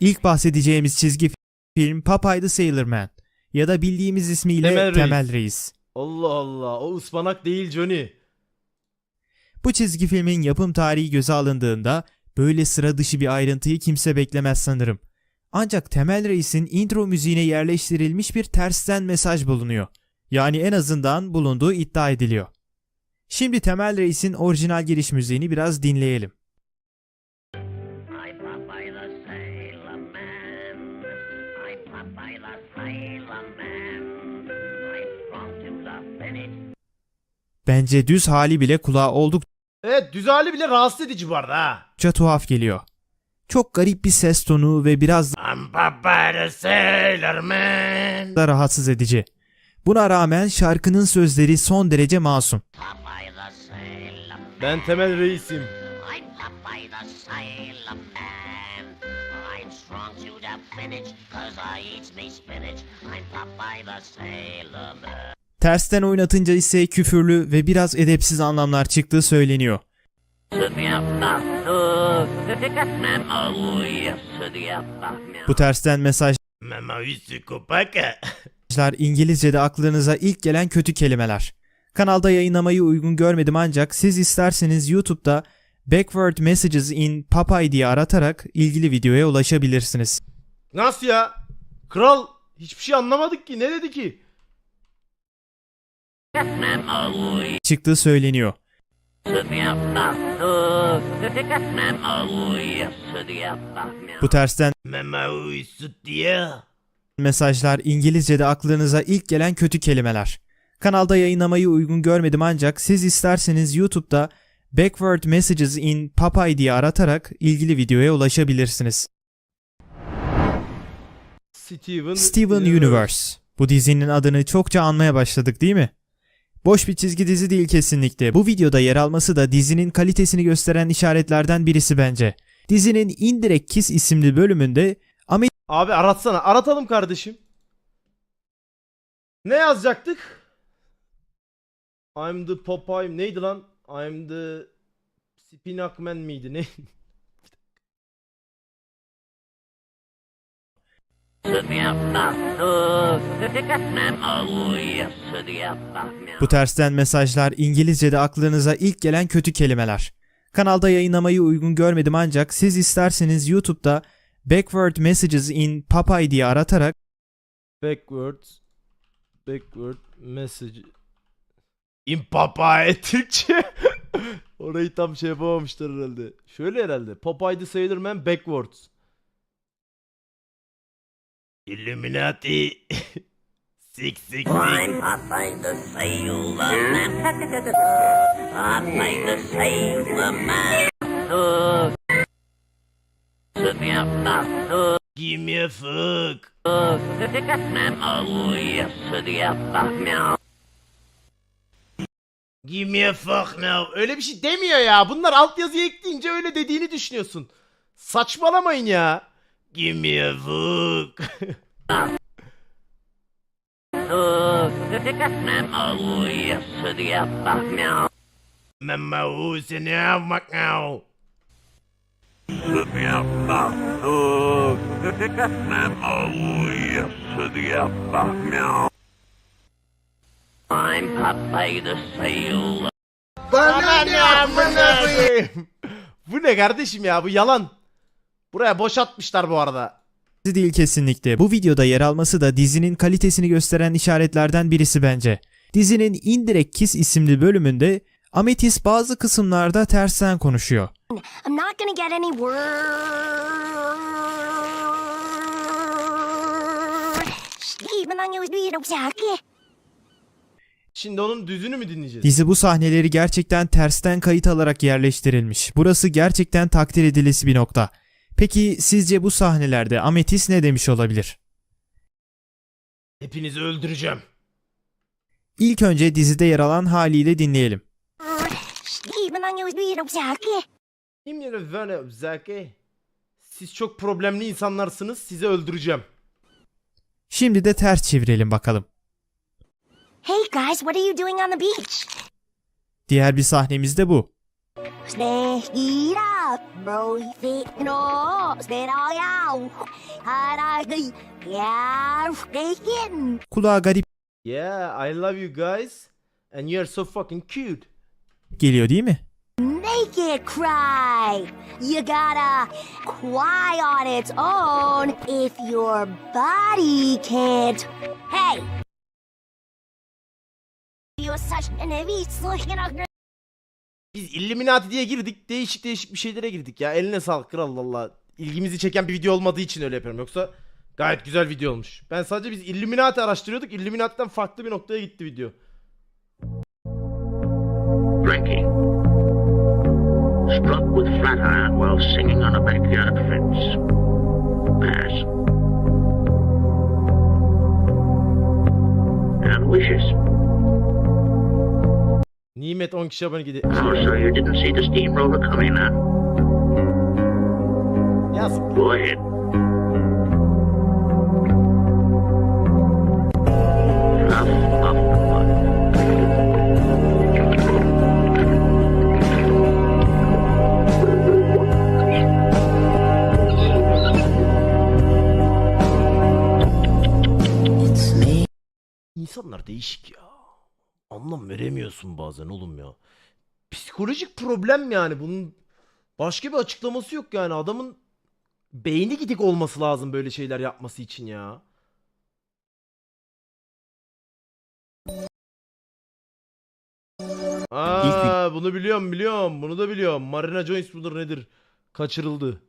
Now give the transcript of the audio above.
İlk bahsedeceğimiz çizgi film Popeye the Sailor Man ya da bildiğimiz ismiyle Temel Temel, Reis. Reis. Allah Allah o ıspanak değil Johnny. Bu çizgi filmin yapım tarihi göze alındığında böyle sıra dışı bir ayrıntıyı kimse beklemez sanırım. Ancak Temel Reis'in intro müziğine yerleştirilmiş bir tersten mesaj bulunuyor. Yani en azından bulunduğu iddia ediliyor. Şimdi Temel Reis'in orijinal giriş müziğini biraz dinleyelim. Bence düz hali bile kulağa oldukça Evet düz hali bile rahatsız edici bu arada ha. tuhaf geliyor. Çok garip bir ses tonu ve biraz I'm Popeye the Sailor Man. da rahatsız edici. Buna rağmen şarkının sözleri son derece masum. Man. Ben temel reisim. I'm Popeye the Sailor Man. I'm strong to the finish, cause I eat me spinach. I'm Popeye the Sailor Man. Tersten oynatınca ise küfürlü ve biraz edepsiz anlamlar çıktığı söyleniyor. Bu tersten mesajlar üstü kopaka. İngilizce'de aklınıza ilk gelen kötü kelimeler. Kanalda yayınlamayı uygun görmedim ancak siz isterseniz YouTube'da Backward Messages in Popeye diye aratarak ilgili videoya ulaşabilirsiniz. Nasıl ya? Kral hiçbir şey anlamadık ki ne dedi ki? Çıktığı söyleniyor. Bu tersten mesajlar İngilizce'de aklınıza ilk gelen kötü kelimeler. Kanalda yayınlamayı uygun görmedim ancak siz isterseniz YouTube'da Backward Messages in Popeye diye aratarak ilgili videoya ulaşabilirsiniz. Steven, Steven Universe. Bu dizinin adını çokça anmaya başladık değil mi? Boş bir çizgi dizi değil kesinlikle. Bu videoda yer alması da dizinin kalitesini gösteren işaretlerden birisi bence. Dizinin Indirect Kiss isimli bölümünde Abi aratsana. Aratalım kardeşim. Ne yazacaktık? I'm the Popeye neydi lan? I'm the Spinakman miydi ne? Bu tersten mesajlar İngilizce'de aklınıza ilk gelen kötü kelimeler. Kanalda yayınlamayı uygun görmedim ancak siz isterseniz YouTube'da Backward Messages in Popeye diye aratarak Backwards Backward message In Popeye Türkçe Orayı tam şey yapamamışlar herhalde. Şöyle herhalde. Popeye the Sailor Man backwards. Illuminati. six six six. I'm Popeye the Sailor Man. Popeye the Sailor Man. Give me a fuck. Give me a fuck now. Öyle bir şey demiyor ya. Bunlar altyazıya ekleyince öyle dediğini düşünüyorsun. Saçmalamayın ya. Give me a fuck. Mama o seni yapmak now. I'm Popeye the Sailor Bana ne amına koyayım? Bu ne kardeşim ya bu yalan. Buraya boşaltmışlar bu arada. dizi değil kesinlikle. Bu videoda yer alması da dizinin kalitesini gösteren işaretlerden birisi bence. Dizinin Indirect Kiss isimli bölümünde Amethyst bazı kısımlarda tersten konuşuyor. Şimdi onun düzünü mü dinleyeceğiz? Dizi bu sahneleri gerçekten tersten kayıt alarak yerleştirilmiş. Burası gerçekten takdir edilesi bir nokta. Peki sizce bu sahnelerde Amethyst ne demiş olabilir? Hepinizi öldüreceğim. İlk önce dizide yer alan haliyle dinleyelim. Steven ang yung sa akin. Kim yere böyle zeki? Siz çok problemli insanlarsınız. Sizi öldüreceğim. Şimdi de ters çevirelim bakalım. Guys, what are you doing on the beach? Diğer bir sahnemiz de bu. Kulağa garip Yeah, I love you guys. And you're so fucking cute. geliyor değil mi? Make it cry. You gotta cry on its own if your body can't. Hey! You're such an evil Biz Illuminati diye girdik. Değişik değişik bir şeylere girdik ya. Eline sağlık kral valla. İlgimizi çeken bir video olmadığı için öyle yapıyorum. Yoksa gayet güzel video olmuş. Ben sadece biz Illuminati araştırıyorduk. Illuminati'den farklı bir noktaya gitti video. Drinking. Struck with flat iron while singing on a backyard fence. Pass. And wishes. Nimet 10 kişi abone gidi. Oh, so you didn't see the steamroller coming, huh? Yaz. Go ahead. Fluff of fun. İnsanlar değişik ya. Anlam veremiyorsun bazen oğlum ya. Psikolojik problem yani bunun başka bir açıklaması yok yani adamın beyni gidik olması lazım böyle şeyler yapması için ya. Aa bunu biliyorum biliyorum bunu da biliyorum. Marina Joyce mudur nedir? Kaçırıldı.